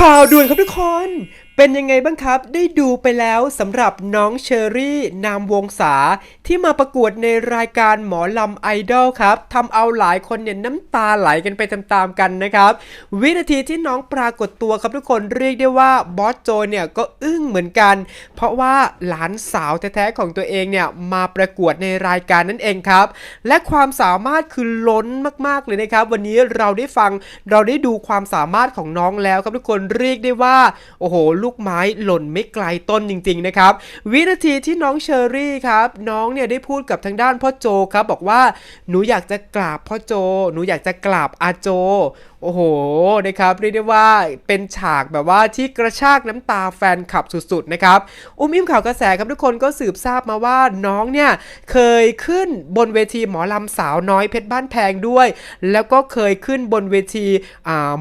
ข่าวด่วนครับทุกคน เป็นยังไงบ้างครับ ได้ดูไปแล้วสำหรับน้องเชอรี่นามวงศาที่มาประกวดในรายการหมอลำไอดอลครับทำเอาหลายคนเนี่ยน้ำตาไหลกันไปตามๆกันนะครับ วินาทีที่น้องปรากฏตัวครับทุกคนเรียกได้ว่าบอสโจเนี่ยก็อึ้งเหมือนกัน เพราะว่าหลานสาวแท้ๆของตัวเองเนี่ยมาประกวดในรายการนั่นเองครับ และความสามารถคือล้นมากๆเลยนะครับ วันนี้เราได้ฟังเราได้ดูความสามารถของน้องแล้วครับทุกคนเรียกได้ว่าโอ้โหลููกไม้หล่นไม่ไกลต้นจริงๆนะครับ วินาทีที่น้องเชอรี่ครับ น้องเนี่ยได้พูดกับทางด้านพ่อโจครับ บอกว่าหนูอยากจะกราบพ่อโจ หนูอยากจะกราบอาโจโอ้โหนะครับเรียกได้ว่าเป็นฉากแบบว่าที่กระชากน้ำตาแฟนคลับสุดๆนะครับอุ้มอิ่มข่าวกระแสครับทุกคนก็สืบทราบมาว่าน้องเนี่ยเคยขึ้นบนเวทีหมอลำสาวน้อยเพชรบ้านแพงด้วย แล้วก็เคยขึ้นบนเวที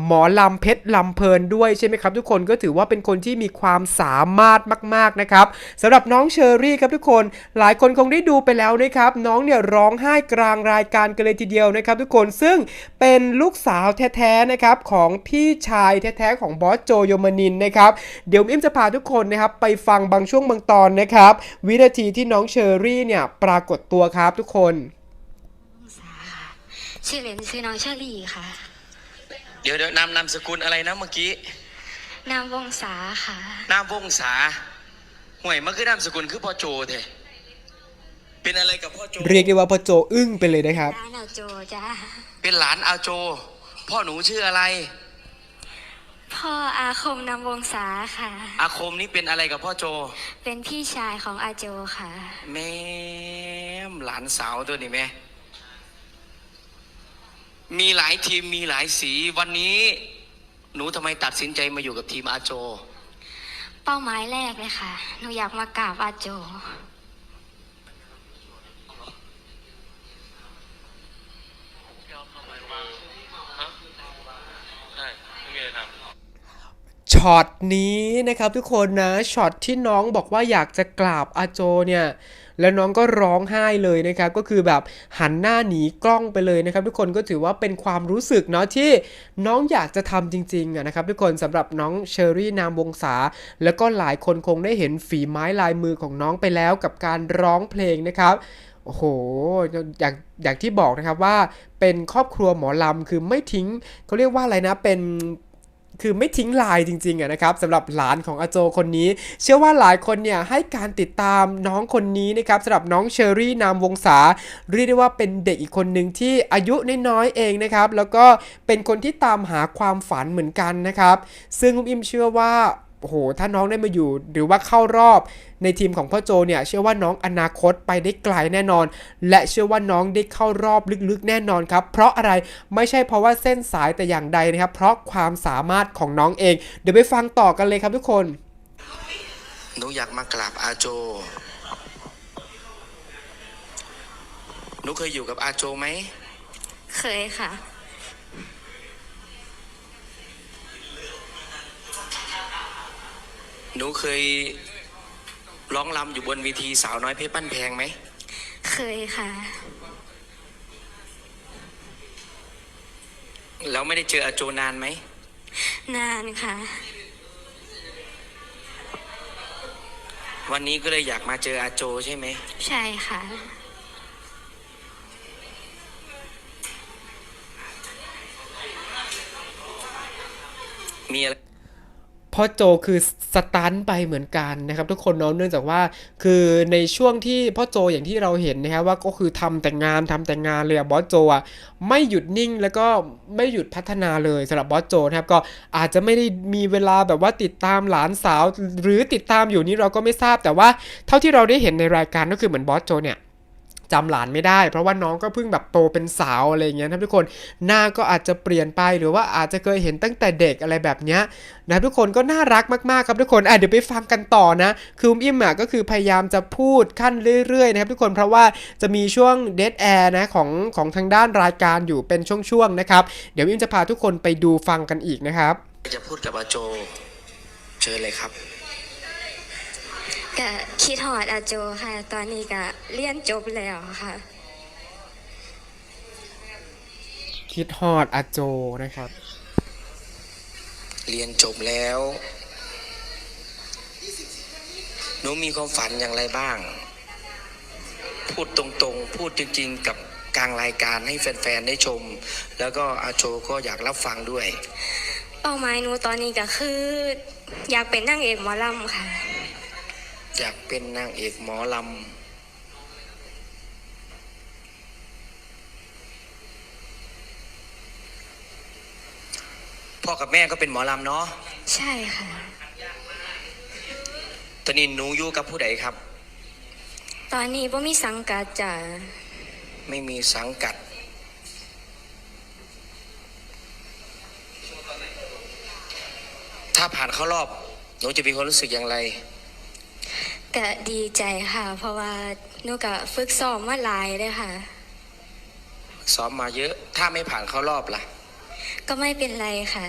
หมอลำเพชรลำเพลินด้วยใช่ไหมครับทุกคนก็ถือว่าเป็นคนที่มีความสามารถมากๆนะครับสำหรับน้องเชอรี่ครับทุกคนหลายคนคงได้ดูไปแล้วนะครับน้องเนี่ยร้องไห้กลางรายการกันเลยทีเดียวนะครับทุกคนซึ่งเป็นลูกสาวแท้ๆนะครับของพี่ชายแท้ๆของบอสโจโยมานินนะครับเดี๋ยวอิ่มจะพาทุกคนนะครับไปฟังบางช่วงบางตอนนะครับวินาทีที่น้องเชอรี่เนี่ยปรากฏตัวครับทุกคนสาค่ะชื่อเล่นชื่อน้องเชอรี่ค่ะ เดี๋ยวเดี๋ยวนามนามสกุลอะไรนะเมื่อกี้ นามวงศาค่ะ นามวงศาห่วยมันคือนามสกุลคือพ่อโจเถอะเป็นอะไรกับพ่อโจ เรียกได้ว่าพ่อโจอึ้งไปเลยนะครับ ร้านอาโจจ้า เป็นหลานอาโจ พ่อหนูชื่ออะไร พ่ออาคมนามวงศาค่ะ อาคมนี่เป็นอะไรกับพ่อโจ เป็นพี่ชายของอาโจค่ะ แม่มหลานสาวตัวนี้แม่ มีหลายทีมมีหลายสีวันนี้ หนูทำไมตัดสินใจมาอยู่กับทีมอาโจ เป้าหมายแรกเลยค่ะ หนูอยากมากราบอาโจ ช็อตนี้นะครับทุกคนนะช็อตที่น้องบอกว่าอยากจะกราบอาโจเนี่ยแล้วน้องก็ร้องไห้เลยนะครับก็คือแบบหันหน้าหนีกล้องไปเลยนะครับทุกคนก็ถือว่าเป็นความรู้สึกเนาะที่น้องอยากจะทำจริงๆอะนะครับทุกคนสำหรับน้องเชอรี่นามวงศาแล้วก็หลายคนคงได้เห็นฝีไม้ลายมือของน้องไปแล้วกับการร้องเพลงนะครับโอ้โหอย่างอย่างที่บอกนะครับว่าเป็นครอบครัวหมอลำคือไม่ทิ้งเขาเรียกว่าอะไรนะเป็น คือไม่ทิ้งลายจริงๆอะนะครับสำหรับหลานของอาโจคนนี้ เชื่อว่าหลายคนเนี่ยให้การติดตามน้องคนนี้นะครับสำหรับน้องเชอรี่นามวงศาเรียกได้ว่าเป็นเด็กอีกคนหนึ่งที่อายุน้อยๆเองนะครับ แล้วก็เป็นคนที่ตามหาความฝันเหมือนกันนะครับ ซึ่งอุ้มอิมเชื่อว่า โอ้โหถ้าน้องได้มาอยู่ หรือว่าเข้ารอบในทีมของพ่อโจเนี่ย เชื่อว่าน้องอนาคตไปได้ไกลแน่นอน และเชื่อว่าน้องได้เข้ารอบลึกๆ แน่นอนครับ เพราะอะไรไม่ใช่เพราะว่าเส้นสายแต่อย่างใดนะครับ เพราะความสามารถของน้องเอง เดี๋ยวไปฟังต่อกันเลยครับทุกคนหนูอยากมากราบอาโจหนูเคยอยู่กับอาโจไหมเคยค่ะ หนูเคยร้องรำอยู่บนเวทีสาวน้อยเพชรบ้านแพงไหม เคยค่ะ แล้วไม่ได้เจออาโจนานไหม นานค่ะ วันนี้ก็เลยอยากมาเจออาโจใช่ไหม ใช่ค่ะ มีอะไร พ่อโจคือสตันไปเหมือนกันนะครับ ทุกคนเนาะเนื่องจากว่าคือในช่วงที่พ่อโจอย่างที่เราเห็นนะครับว่าก็คือทำแต่งานทำแต่งานเลยอะบอสโจอะไม่หยุดนิ่งแล้วก็ไม่หยุดพัฒนาเลยสำหรับบอสโจนะครับก็อาจจะไม่ได้มีเวลาแบบว่าติดตามหลานสาว หรือติดตามอยู่นี่เราก็ไม่ทราบแต่ว่าเท่าที่เราได้เห็นในรายการก็คือเหมือนบอสโจเนี่ย จำหลานไม่ได้ เพราะว่าน้องก็เพิ่งแบบโตเป็นสาวอะไรอย่างเงี้ยนะทุกคนหน้าก็อาจจะเปลี่ยนไปหรือว่าอาจจะเคยเห็นตั้งแต่เด็กอะไรแบบเนี้ยนะทุกคนก็น่ารักมากๆครับทุกคนอะเดี๋ยวไปฟังกันต่อนะ คืออุ้มอิ่มอะก็คือพยายามจะพูดขั้นเรื่อยๆนะครับทุกคนเพราะว่าจะมีช่วงเด a แอร์นะของของทางด้านรายการอยู่เป็นช่วงๆนะครับ เดี๋ยวอิ่มจะพาทุกคนไปดูฟังกันอีกนะครับ จะพูดกับอาโจเชิญเลยครับ ก็คิดหอดอาโจค่ะ ตอนนี้ก็เรียนจบแล้วค่ะ คิดฮอดอาโจนะครับ เรียนจบแล้วหนูมีความฝันอย่างไรบ้าง พูดตรงๆ พูดจริงๆ กับกลางรายการให้แฟนๆ ได้ชม แล้วก็อาโชก็อยากรับฟังด้วย เป้าหมายหนูตอนนี้ก็คือ อยากเป็นนางเอกหมอลำค่ะ อยากเป็นนางเอกหมอลำ พ่อกับแม่ก็เป็นหมอลำเนาะ ใช่ค่ะ ตอนนี้หนูอยู่กับผู้ใดครับ ตอนนี้บ่มีสังกัดจ้ะไม่มีสังกัด ถ้าผ่านเข้ารอบ หนูจะมีความรู้สึกอย่างไร ก็ดีใจค่ะ เพราะว่าหนูก็ฝึกซ้อมมาหลายเลยค่ะ ซ้อมมาเยอะ ถ้าไม่ผ่านเข้ารอบล่ะ ก็ไม่เป็นไรค่ะ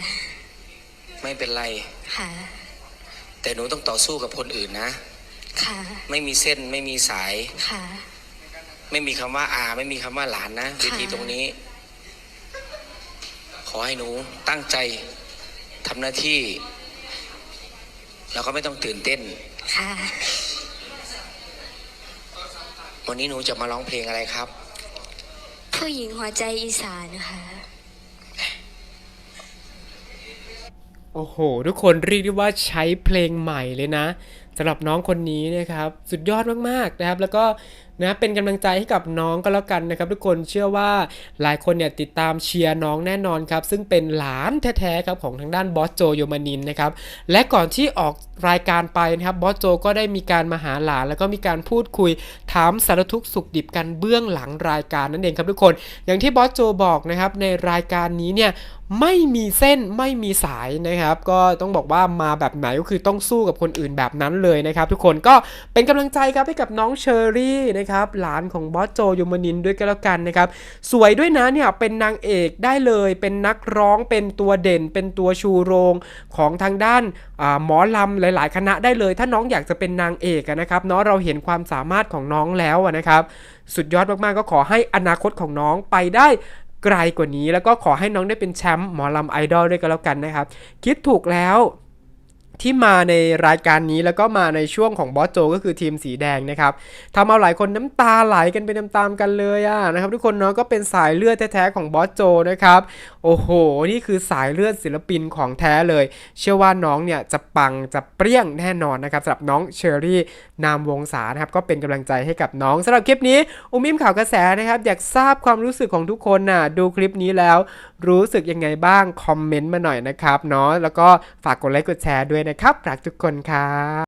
ไม่เป็นไร ค่ะ แต่หนูต้องต่อสู้กับคนอื่นนะ ค่ะ ไม่มีเส้นไม่มีสาย ค่ะ ไม่มีคำว่าอา ไม่มีคำว่าหลานนะเวทีตรงนี้ ขอให้หนูตั้งใจทำหน้าที่ แล้วก็ไม่ต้องตื่นเต้น ค่ะ วันนี้หนูจะมาร้องเพลงอะไรครับ ผู้หญิงหัวใจอีสานค่ะโอ้โห ทุกคนเรียกได้ว่าใช้เพลงใหม่เลยนะสำหรับน้องคนนี้นะครับ สุดยอดมากๆนะครับ แล้วก็ นะเป็นกำลังใจให้กับน้องก็แล้วกันนะครับ ทุกคนเชื่อว่าหลายคนเนี่ยติดตามเชียร์น้องแน่นอนครับ ซึ่งเป็นหลานแท้ๆครับของทางด้านบอสโจโยมานินนะครับและก่อนที่ออกรายการไปนะครับบอสโจก็ได้มีการมาหาหลาน แล้วก็มีการพูดคุยถามสารทุกสุขดิบกันเบื้องหลังรายการนั่นเองครับทุกคน อย่างที่บอสโจบอกนะครับในรายการนี้เนี่ยไม่มีเส้นไม่มีสายนะครับ ก็ต้องบอกว่ามาแบบไหนก็คือต้องสู้กับคนอื่นแบบนั้นเลยนะครับ ทุกคนก็เป็นกำลังใจครับให้กับน้องเชอรี่นะครับหลานของบอสโจยูมานินด้วยก็แล้วกันนะครับ สวยด้วยนะเนี่ยเป็นนางเอกได้เลยเป็นนักร้องเป็นตัวเด่น เป็นตัวชูโรงของทางด้านหมอลำหลาย ๆ คณะได้เลย ถ้าน้องอยากจะเป็นนางเอกนะครับเนาะเราเห็นความสามารถของน้องแล้วนะครับ สุดยอดมาก ๆ ก็ขอให้อนาคตของน้องไปได้ไกลกว่านี้ แล้วก็ขอให้น้องได้เป็นแชมป์หมอลำไอดอลด้วยกันแล้วกันนะครับ คิดถูกแล้ว ที่มาในรายการนี้แล้วก็มาในช่วงของบอสโจก็คือทีมสีแดงนะครับทำเอาหลายคนน้ำตาไหลกันไปตามๆกันเลยอะนะครับทุกคนเนาะก็เป็นสายเลือดแท้ๆของบอสโจนะครับโอ้โห นี่คือสายเลือดศิลปินของแท้เลย เชื่อว่าน้องเนี่ยจะปังจะเปรี้ยงแน่นอนนะครับสำหรับน้องเชอรี่นามวงศานะครับก็เป็นกำลังใจให้กับน้องสำหรับคลิปนี้อุ้มิมข่าวกระแสนะครับอยากทราบความรู้สึกของทุกคนน่ะดูคลิปนี้แล้ว รู้สึกยังไงบ้างคอมเมนต์มาหน่อยนะครับเนาะแล้วก็ฝากกดไลค์กดแชร์ด้วยนะครับ รักทุกคนครับ